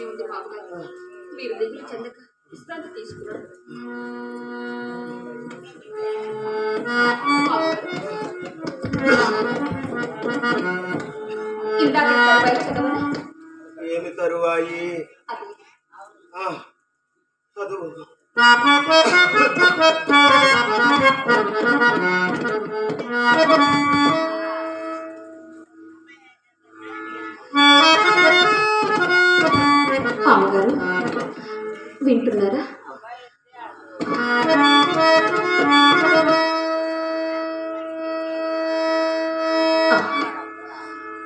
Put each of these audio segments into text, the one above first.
వచ్చుచునే ఉంది మామగారు మీరు దిగులు చెందక విశ్రాంతి తీసుకున్నారు ఏమి తరువాయి? గారు. వింటున్నారా?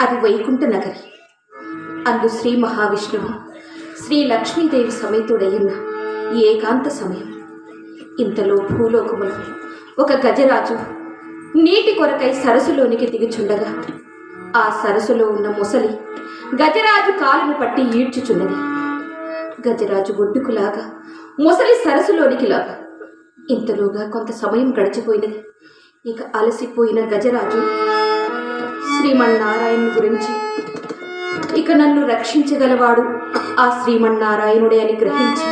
అది వైకుంఠ నగరి. అందు శ్రీ మహావిష్ణువు శ్రీ లక్ష్మీదేవి సమేతుడయ్యున్న ఏకాంత సమయం. ఇంతలో భూలోకములో ఒక గజరాజు నీటి కొరకై సరస్సులోనికి దిగుచుండగా ఆ సరస్సులో ఉన్న ముసలి గజరాజు కాలును పట్టి ఈడ్చుచున్నది. గజరాజు ఒడ్డుకులాగా ముసలి సరస్సులోనికి లాగా ఇంతలోగా కొంత సమయం గడిచిపోయినది. ఇక అలసిపోయిన గజరాజు శ్రీమన్నారాయణ గురించి ఇక నన్ను రక్షించగలవాడు ఆ శ్రీమన్నారాయణుడే అని గ్రహించి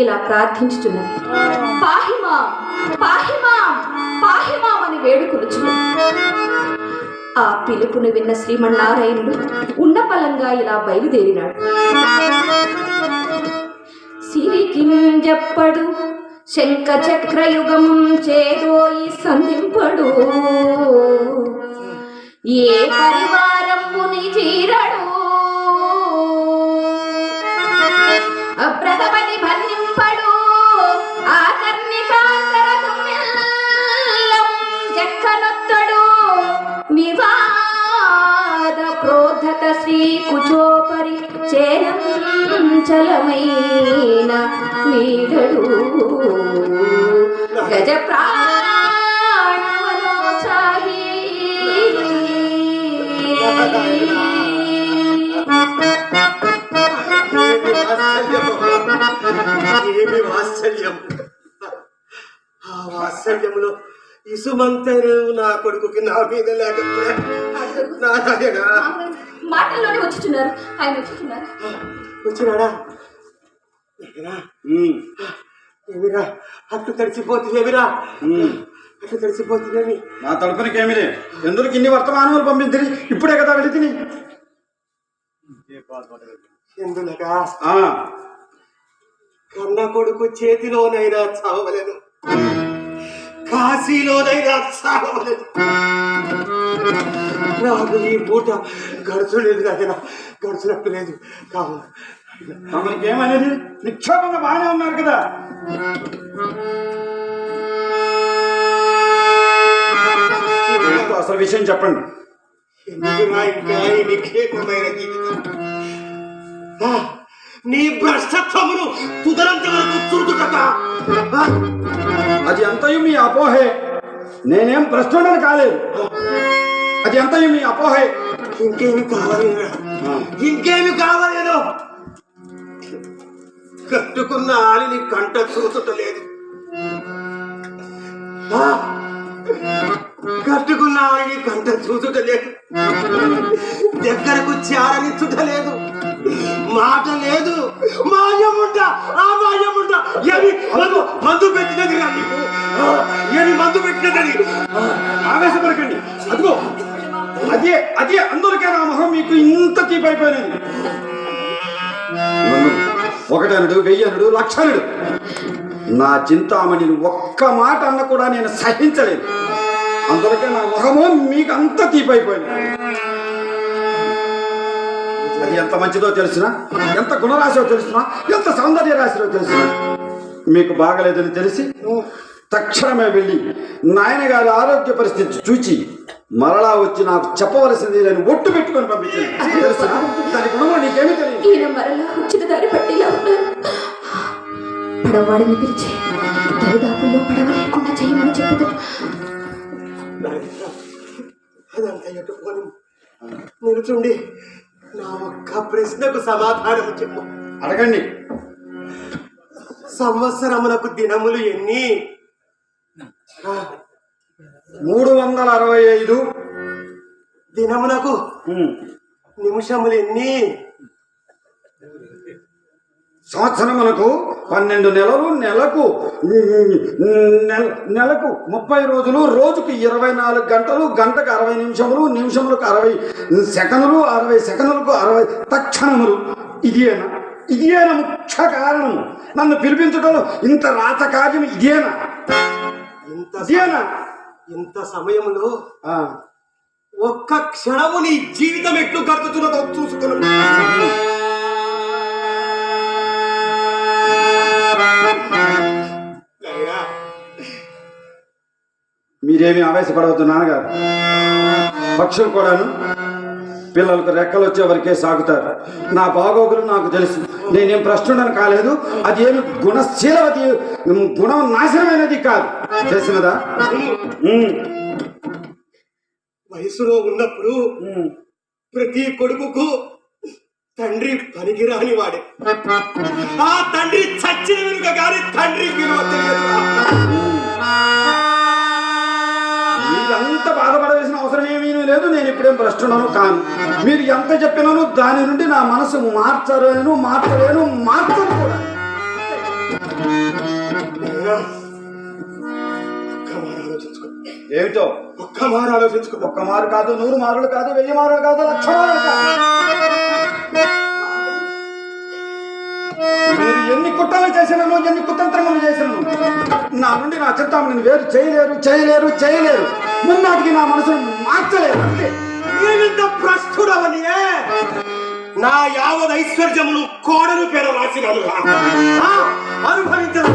ఇలా ప్రార్థించుచున్నది. పాహిమా పాహిమా పాహిమా అని వేడుకొనుచున్నది. ఆ పిలుపును విన్న శ్రీమన్నారాయణుడు ఉన్నపలంగా ఇలా బయలుదేరినాడు. సిరికింజప్పడు శంఖ చక్రయుగం చేదోయి సంధింపడు. ఏ పరివారముని చీరడు? అబ్రతపతి భన్నింపడు ప్రోద్ధత శ్రీ కుచోపరి చేనంచలమైన వీడడు గజ ప్రాణవనోచాహి ఏమి వాత్సల్యం ఆ వాత్సల్యములో ఇసుమంతరు నా కొడుకుకి నా మీద లేకపోతే నారాయణ మాటల్లోనే వచ్చుచున్నారు. ఆయన వచ్చుచున్నారు. వచ్చినాడా? ఏమిరా? అట్లు తడిసిపోతుంది ఏమిరా? అట్లు నా తలుపునికి ఏమిరే ఎందుకు ఇన్ని వర్తమానములు పంపించి ఇప్పుడే కదా వెళ్ళి తిని? ఎందులగా? ఆ, కన్న కొడుకు చేతిలోనైనా చావలేను. కాశీలోనైనా నాకు ఈ పూట గడుచులేదు నాయన గడుచునట్టు లేదు. కావు తమరికి ఏమనేది నిక్షేపంగా బాగానే ఉన్నారు కదా. అసలు విషయం చెప్పండి. నీ భ్రష్టత్వమును తుదరంత వరకు చురుకుటక అది అంతయు మీ అపోహే. నేనేం ప్రశ్నని కాలేదు. అది అంతయు మీ అపోహే. ఇంకేమి కావాలేరా ఇంకేమి కావాలేదో? కట్టుకున్న ఆలిని కంట చూసుట లేదు ఆ, కట్టుకున్న ఆలిని కంట చూసుటలేదు. దగ్గరకు చేరనిచ్చుట లేదు మాట లేదు. మాయముంట ఆ మాయముంట ఏమి మందు మందు పెట్టినది రా నీకు? ఏమి మందు పెట్టినదని? ఆవేశపడకండి. అదిగో అదే అదే అందరికీ నా మొహం మీకు ఇంత తీపైపోయినది నన్ను ఒకటనుడు వెయ్యనుడు లక్షనుడు. నా చింతామణిని ఒక్క మాట అన్న కూడా నేను సహించలేదు. అందుకే నా మొహము మీకు అంత తీపైపోయింది అది ఎంత మంచిదో తెలిసిన ఎంత గుణరాశో తెలిసిన ఎంత సౌందర్య రాశిలో తెలిసిన మీకు బాగలేదని తెలిసి తక్షణమే వెళ్ళి నాయన గారి ఆరోగ్య పరిస్థితి చూచి మరలా వచ్చి నాకు చెప్పవలసింది నేను ఒట్టు పెట్టుకొని పంపించాను. తెలుసా? దాని గుణంలో నీకేమీ తెలియదు. ఈయన మరలా ఉచిత దారి పట్టిలా ఉన్నారు. పిలిచి దరిదాపుల్లో పడవ లేకుండా చేయమని అదంతా ఎట్టుకొని నిలుచుండి. నా ఒక్క ప్రశ్నకు సమాధానం చెప్పు. అడగండి. సంవత్సరములకు దినములు ఎన్ని? మూడు వందల అరవై ఐదు. దినములకు. నిమిషములు ఎన్ని? సంవత్సరమునకు పన్నెండు నెలలు నెలకు నెల- నెలకు ముప్పై రోజులు రోజుకు ఇరవై నాలుగు గంటలు గంటకు అరవై నిమిషములు నిమిషములకు అరవై సెకనులు అరవై సెకనులకు అరవై తక్షణములు. ఇదేనా ఇదేనా ముఖ్య కారణము. నన్ను పిలిపించడంలో ఇంత రాత కార్యం ఇదేనా ఇంత ఇదేనా ఇంత సమయంలో ఒక్క క్షణము నీ జీవితం ఎట్లు గడుపుతున్నదో చూసుకుని. మీరేమీ ఆవేశపడవద్దు నాన్నగారు. పక్షులు కూడాను పిల్లలకు రెక్కలు వచ్చే వరకే సాగుతారు. నా బాగోగులు నాకు తెలుసు. నేనేం ప్రశ్నుడని కాలేదు. అది ఏమి గుణశీలవతి గుణం నాశనమైనది కాదు. తెలిసినదా వయసులో ఉన్నప్పుడు. ప్రతి కొడుకుకు తండ్రి పనికిరాని వాడే. ఆ తండ్రి చచ్చిన వెనుక గాని తండ్రి విలువ తెలియదు. మీరంత బాధపడవలసిన అవసరం ఏమీ లేదు నేను ఇప్పుడేం ప్రశ్నను కాను. మీరు ఎంత చెప్పినాను దాని నుండి నా మనసు మార్చలేను మార్చలేను మార్చను కూడా. ఏమిటో? ఒక్క మారు ఆలోచించుకో. ఒక్క మారు కాదు నూరు మారులు కాదు వెయ్యి మారులు కాదు లక్ష మారులు కాదు. మీరు ఎన్ని కుట్రలు చేసినాను ఎన్ని కుతంత్రములు చేసినాను? నా నుండి నా చిత్తాన్ని వేరు చేయలేరు చేయలేరు చేయలేరు. మున్నాటికి నా మనసును మార్చలేరు అంతే నా యావద్ ఐశ్వర్యమును కోడలు పేర రాసినాను ఆ, అనుభవించడం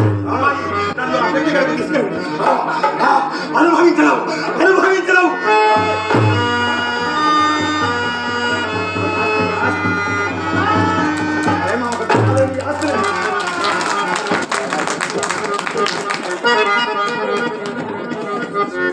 నన్ను అక్కడికి తీసుకెళ్ళు. అనుభవించడం అనుభవించడం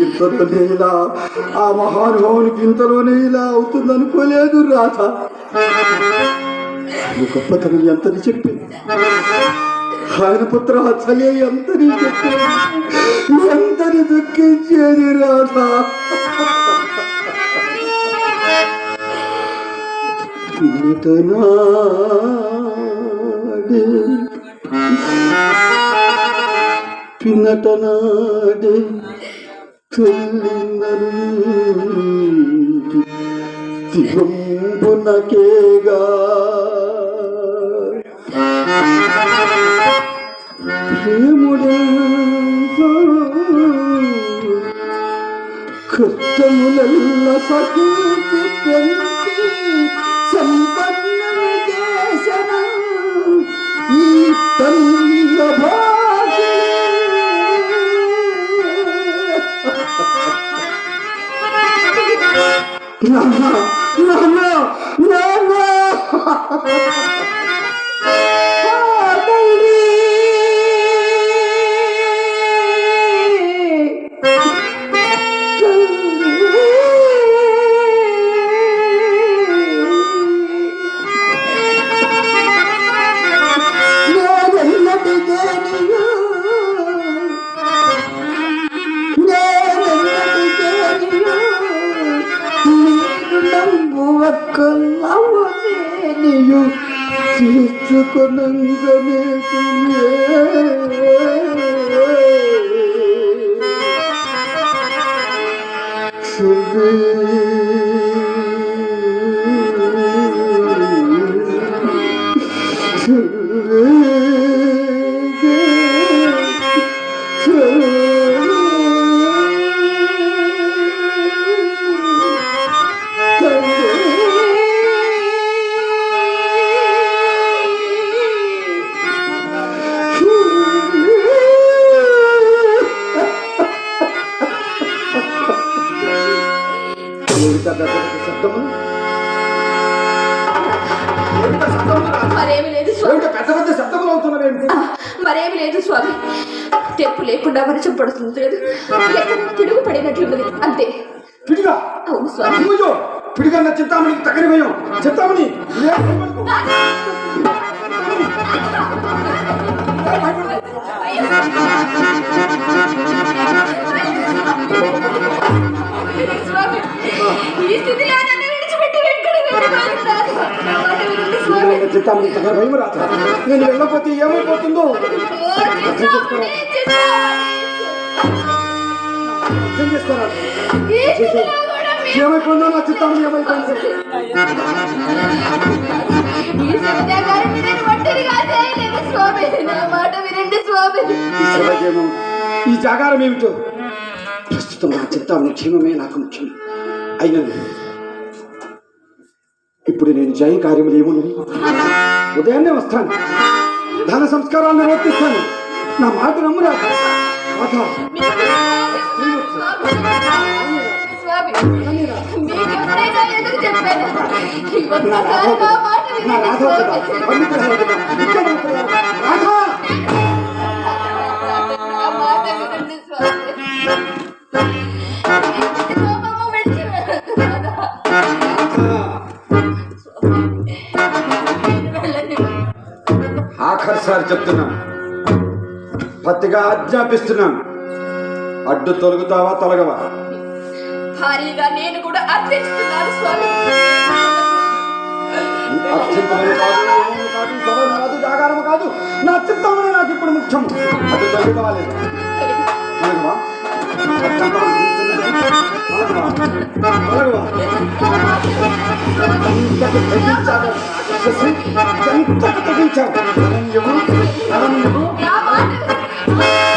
ఇంతలోనే ఇలా ఆ మహానుభావునికి ఇంతలోనే ఇలా అవుతుందనుకోలేదు రాధ. గొప్పతనం ఎంతని చెప్పి? ఆయన పుత్ర చలి ఎంతని చెప్పి? ఎంతని దుఃఖించేది రాధ? పిన్నటనాడే పిన్నటనాడే తల్లిందరు ప్రేముడే కష్టములల్ల సఖీ Ha ha ha! దగ్గర స్వామి పిడిగన్న చెప్తాము దగ్గర భయం రాత నేను వెళ్ళకపోతే ఏమైపోతుందో? ఓ, చింతామణి, అర్థం చేసుకోరాదు ఏమైపోయిందో నా చిత్తం ఏమైపోయింది ఈ జాగారం ఏమిటో? ప్రస్తుతం నా చింతామణి క్షేమమే నాకు ముఖ్యం. అయినది ఇప్పుడు నేను జయ కార్యములు ఏమున్నది ఉదయాన్నే వస్తాను. ధన సంస్కారాలు నిర్వర్తిస్తాను నా మాట నమ్మురా రాధా, మీకు ఎప్పుడైనా చెప్పాను ఒక్కసారి నా మాట వినండి. వెళ్ళండి. ఆఖరిసారి చెప్తున్నాను. పత్తిగా ఆజ్ఞాపిస్తున్నాను. అడ్డు తొలగుతావా తొలగవా? భారీగా నేను కూడా అర్థిస్తున్నాను స్వామి. కాదు కాదు నా చిత్తమనే నాకు ఇప్పుడు ముఖ్యం తొలగవా అత్యంతమైన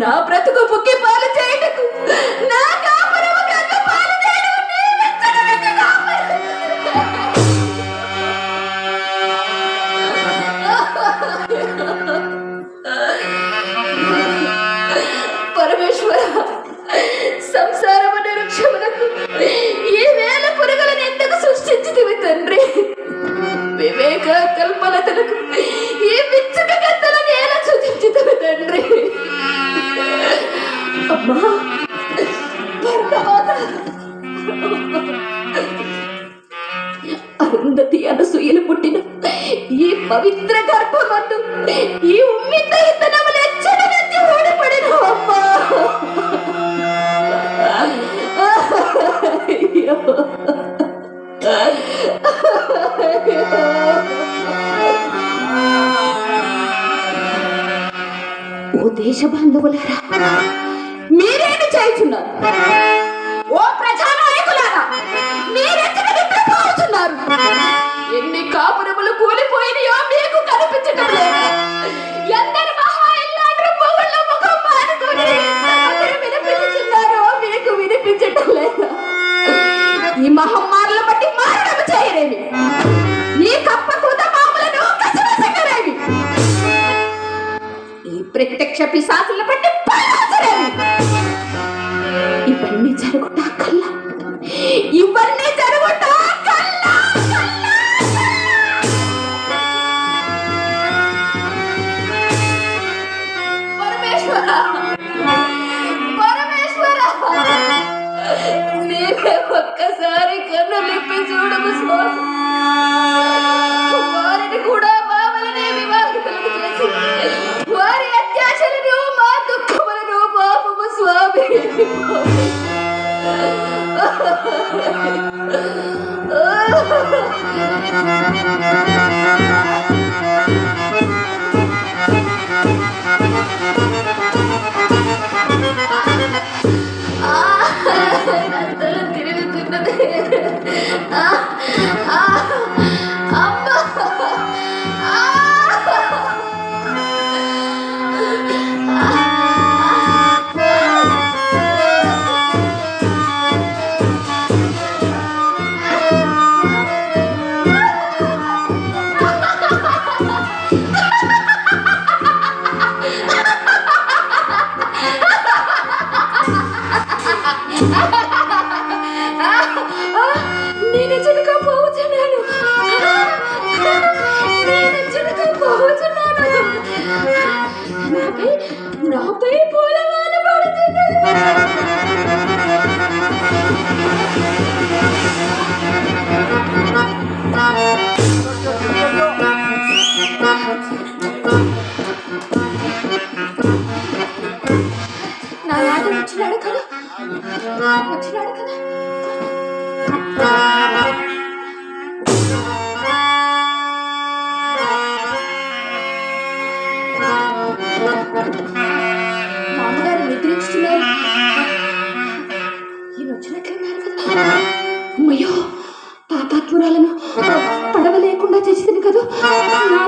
నా బ్రతుకు పుక్కి పాలు చేయటకు నా కాపురము కన్న పాలు చేయడం నీ కాపురం. పరమేశ్వర సంసారము ఈ వేల పురుగులను ఎందుకు సృష్టించితివి తండ్రి వివేక కల్పనతలకు ఈ పిచ్చుక అమ్మా. అరుంధతి అనసూయలు పుట్టిన ఈ పవిత్ర గర్భమందు ఈ ఉమ్మిత ఇతనములు ఎచ్చడి ఓడిపడిన అమ్మా. ఓ దేశ బాంధవులారా మీరేమి ఓ ప్రజానాయకులారా మీరెక్కడ నిద్రపోతున్నారు ఎన్ని కాపురములు కూలిపోయినయో మీకు కనిపించటం లేదు. ఎందరి మహా ఇల్లాంటి పొగుళ్ళు ముఖం మానుకొని వినిపించుతున్నారో మీకు వినిపించటం లేదు. ఈ మహమ్మారుల బట్టి మారడం చేయరేమి? ఈ కప్ప కూత మామూలను కసరసగరేమి ఈ ప్రత్యక్ష పిశాసుల కన్నులిప్పి చూడము స్వామి వారిని కూడా మామలనే వివాహితులకు చేసి వారి అత్యాశలను మా దుఃఖములను పాపము స్వామి ఆ, వచ్చినాడు కదా. వచ్చినాడు కదా. మామగారు నిద్రించుతున్నారు. ఈయన వచ్చినట్లున్నారు కదా. అమ్మయ్యో పాపాత్మురాలను పడవ లేకుండా చేసింది కదా. నా